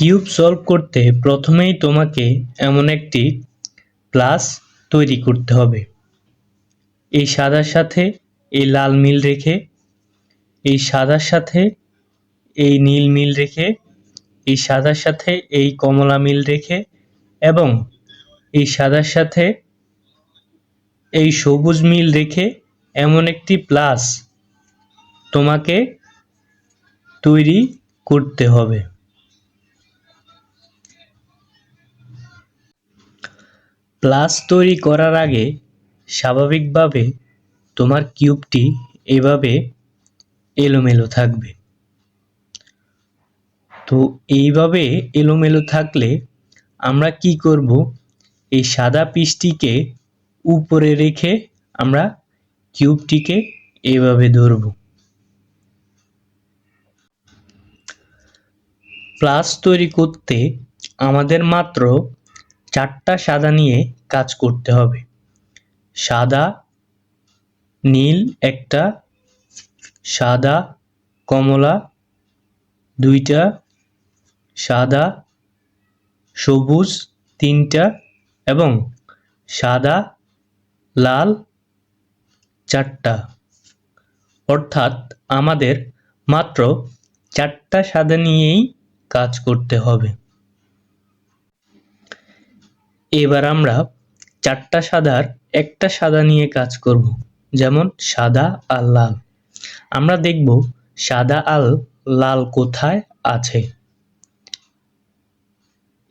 Cube solve করতে প্রথমেই তোমাকে এমন একটি প্লাস তৈরি করতে হবে। এই সাদার সাথে এই লাল মিল রেখে, এই সাদার সাথে এই নীল মিল রেখে, এই সাদার সাথে এই কমলা মিল রেখে এবং এই সাদার সাথে এই সবুজ মিল রেখে এমন একটি প্লাস তোমাকে তৈরি করতে হবে। প্লাস তৈরি করার আগে স্বাভাবিকভাবে তোমার কিউবটি এভাবে এলোমেলো থাকবে। তো এইভাবে এলোমেলো থাকলে আমরা কি করব? এই সাদা পিসটিকে উপরে রেখে আমরা কিউবটিকে এভাবে ধরব। প্লাস তৈরি করতে আমাদের মাত্র চারটা সাদা নিয়ে কাজ করতে হবে। সাদা, নীল একটা, সাদা, কমলা দুইটা, সাদা, সবুজ তিনটা এবং সাদা, লাল চারটা। অর্থাৎ আমাদের মাত্র চারটা সাদা নিয়েই কাজ করতে হবে। এবার আমরা চারটা সাদার একটা সাদা নিয়ে কাজ করব। যেমন সাদা আর লাল। আমরা দেখব সাদা আর লাল কোথায় আছে।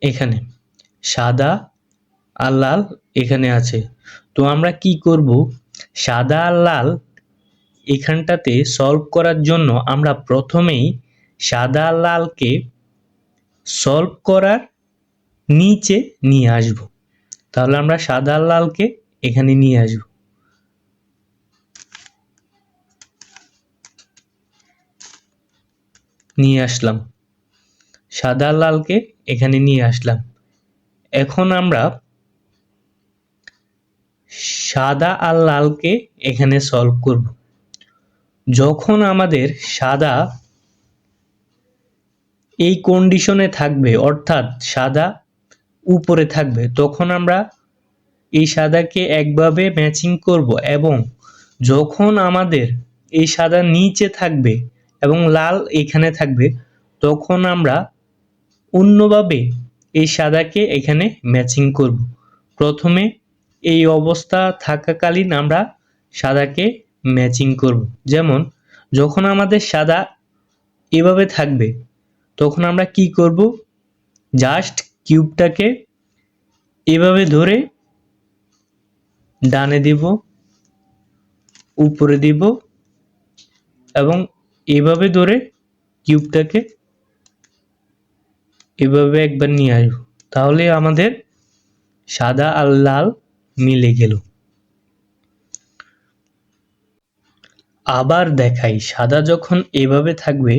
এখানে। সাদা আর লাল এখানে আছে। তো আমরা কি করব? সাদা আর লাল এখানটাতে সলভ করার জন্য আমরা প্রথমেই সাদা লালকে সলভ করার নিচে নিয়ে আসব। তাহলে আমরা সাদা লালকে এখানে নিয়ে আসব। নিয়ে আসলাম। সাদা লালকে এখানে নিয়ে আসলাম। এখন আমরা সাদা আর লালকে এখানে সলভ করব। যখন আমাদের সাদা এই কন্ডিশনে থাকবে, অর্থাৎ সাদা উপরে থাকবে, তখন আমরা এই সাদাকে একভাবে ম্যাচিং করব এবং যখন আমাদের এই সাদা নিচে থাকবে এবং লাল এখানে থাকবে, তখন আমরা অন্যভাবে এই সাদাকে এখানে ম্যাচিং করব। প্রথমে এই অবস্থা থাকাকালীন আমরা সাদাকে ম্যাচিং করব। যেমন, যখন আমাদের সাদা এভাবে থাকবে, তখন আমরা কি করব? জাস্ট কিউবটাকে এভাবে ধরে ডানে দিব, উপরে দিব এবং এভাবে ধরে কিউবটাকে এভাবে একবার নিয়ে আসব। তাহলে আমাদের সাদা আর লাল মিলে গেল। আবার দেখাই, সাদা যখন এভাবে থাকবে,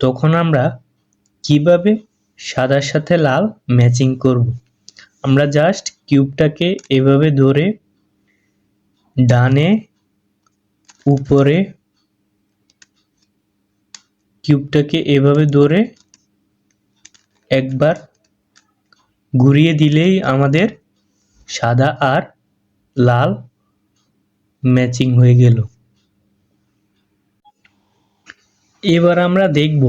তখন আমরা কীভাবে সাদার সাথে লাল ম্যাচিং করব। আমরা জাস্ট কিউবটাকে এভাবে ধরে ডানে উপরে কিউবটাকে এভাবে ধরে একবার ঘুরিয়ে দিলেই আমাদের সাদা আর লাল ম্যাচিং হয়ে গেল। এবার আমরা দেখব,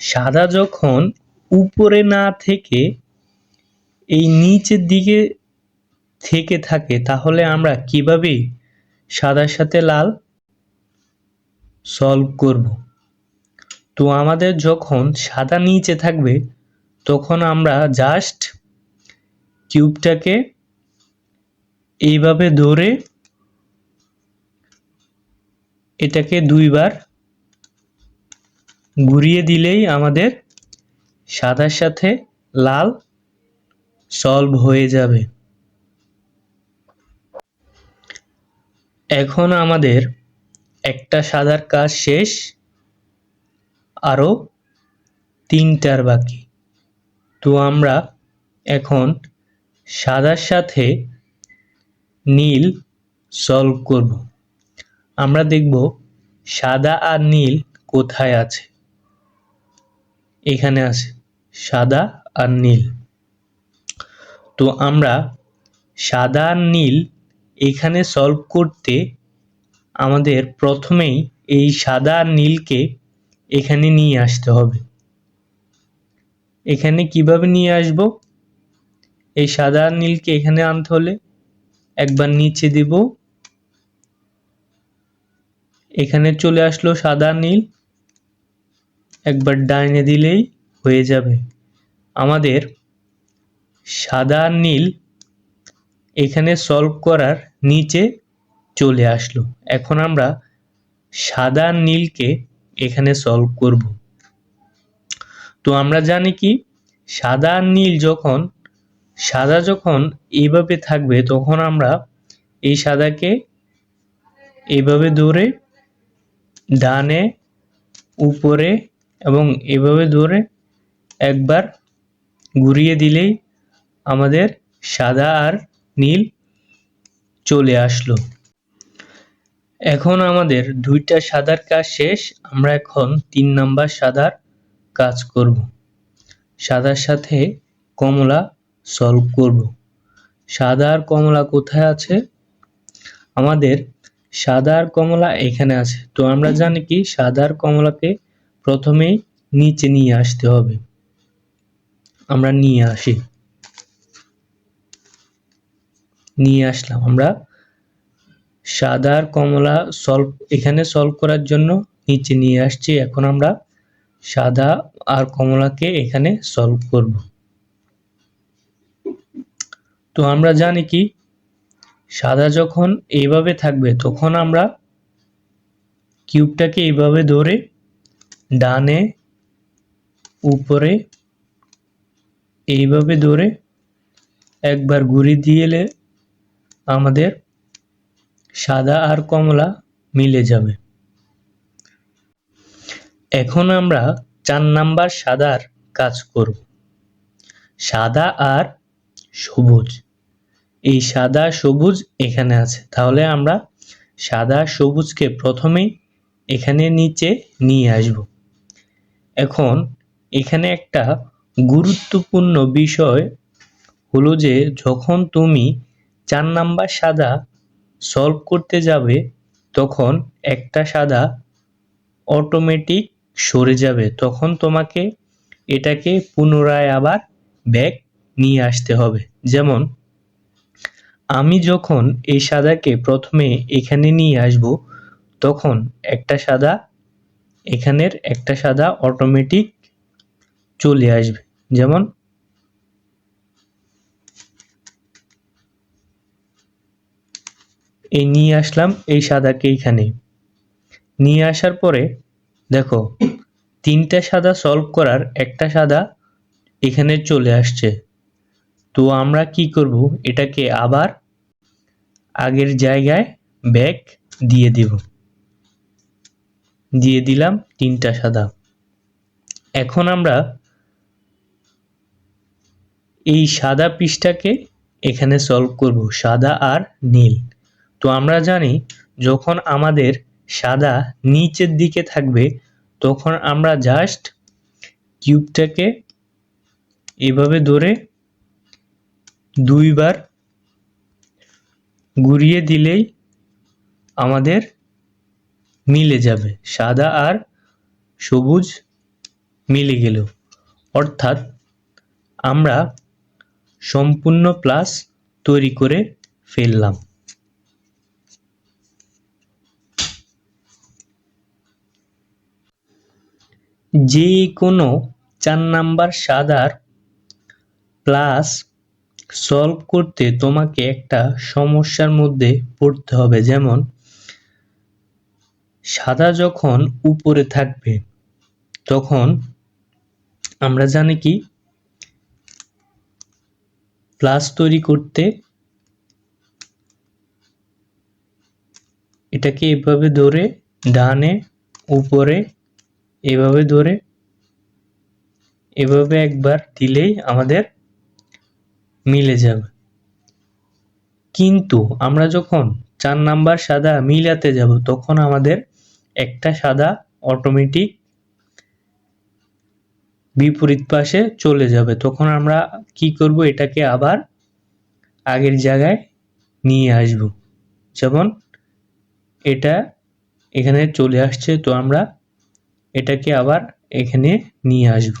সাদা যখন উপরে না থেকে এই নিচের দিকে থেকে থাকে, তাহলে আমরা কীভাবে সাদার সাথে লাল সলভ করব? তো আমাদের যখন সাদা নিচে থাকবে, তখন আমরা জাস্ট কিউবটাকে এইভাবে ধরে এটাকে দুইবার ঘুরিয়ে দিলেই আমাদের সাদার সাথে লাল সলভ হয়ে যাবে। এখন আমাদের একটা সাদার কাজ শেষ আরও তিনটার বাকি। তো আমরা এখন সাদার সাথে নীল সলভ করব। আমরা দেখব সাদা আর নীল কোথায় আছে। এখানে আছে। সাদা আর নীল। তো আমরা সাদা আর নীল এখানে সলভ করতে আমাদের প্রথমেই এই সাদা আর নীলকে এখানে নিয়ে আসতে হবে। এখানে কীভাবে নিয়ে আসব? এই সাদা আর নীলকে এখানে আনতে হলে একবার নিচে দিব। এখানে চলে আসলো সাদা নীল। একবার ডাইনে দিলেই হয়ে যাবে। আমাদের সাদা নীল এখানে সলভ করার নিচে চলে আসলো। এখন আমরা সাদা নীলকে এখানে সলভ করব। তো আমরা জানি কি, সাদা নীল যখন, সাদা যখন এইভাবে থাকবে, তখন আমরা এই সাদাকে এইভাবে ধরে ডানে, উপরে এবং এভাবে ধরে একবার ঘুরিয়ে দিলেই আমাদের সাদা আর নীল চলে আসলো। এখন আমাদের দুইটা সাদার কাজ শেষ, আমরা এখন তিন নাম্বার সাদার কাজ করব। সাদার সাথে কমলা সলভ করব। সাদা আর কমলা কোথায় আছে? আমাদের সাদা আর কমলা এখানে আছে। তো আমরা জানি কি, সাদা আর কমলাকে প্রথমেই নিচে নিয়ে আসতে হবে। আমরা নিয়ে আসি। নিয়ে আসলাম। আমরা সাদা আর কমলা সলভ এখানে সলভ করার জন্য নিচে নিয়ে আসছি। এখন আমরা সাদা আর কমলাকে এখানে সলভ করব। তো আমরা জানি কি, সাদা যখন এইভাবে থাকবে, তখন আমরা কিউবটাকে এইভাবে ধরে ডানে, উপরে এইভাবে ধরে একবার ঘুরি দিয়েলে আমাদের সাদা আর কমলা মিলে যাবে। এখন আমরা চার নাম্বার সাদার কাজ করব। সাদা আর সবুজ। এই সাদা সবুজ এখানে আছে। তাহলে আমরা সাদা সবুজকে প্রথমেই এখানে নিচে নিয়ে আসব। এখন এখানে একটা গুরুত্বপূর্ণ বিষয় হলো যে, যখন তুমি চার নাম্বার সাদা সলভ করতে যাবে, তখন একটা সাদা অটোমেটিক সরে যাবে। তখন তোমাকে এটাকে পুনরায় আবার ব্যাক নিয়ে আসতে হবে। যেমন, আমি যখন এই সাদাকে প্রথমে এখানে নিয়ে আসব, তখন একটা সাদা এখানের একটা সাদা অটোমেটিক চলে আসবে। যেমন এই নিয়ে আসলাম এই সাদাকে এইখানে। নিয়ে আসার পরে দেখো, তিনটা সাদা সলভ করার একটা সাদা এখানে চলে আসছে। তো আমরা কি করব? এটাকে আবার আগের জায়গায় ব্যাক দিয়ে দিব। দিয়ে দিলাম তিনটা সাদা। এখন আমরা এই সাদা পৃষ্ঠাকে এখানে সলভ করব, সাদা আর নীল। তো আমরা জানি যখন আমাদের সাদা নিচের দিকে থাকবে, তখন আমরা জাস্ট কিউবটাকে এভাবে ধরে দুইবার ঘুরিয়ে দিলেই আমাদের মিলে যাবে। সাদা আর সবুজ মিলে গেল। অর্থাৎ আমরা সম্পূর্ণ প্লাস তৈরি করে ফেললাম। যে কোনো চার নাম্বার সাদার প্লাস সলভ করতে তোমাকে একটা সমস্যার মধ্যে পড়তে হবে। যেমন, সাদা যখন উপরে থাকবে, তখন আমরা জানি কি? প্লাস তৈরি করতে এটাকে এভাবে ধরে ডানে, উপরে এভাবে ধরে, এভাবে একবার দিলেই আমাদের মিলে যাবে। কিন্তু আমরা যখন চার নাম্বার সাদা মিলাতে যাব, তখন আমাদের একটা সাদা অটোমেটিক বিপরীত পাশে চলে যাবে। তখন আমরা কি করব? এটাকে আবার আগের জায়গায় নিয়ে আসব। যেমন এটা এখানে চলে আসছে, তো আমরা এটাকে আবার এখানে নিয়ে আসব।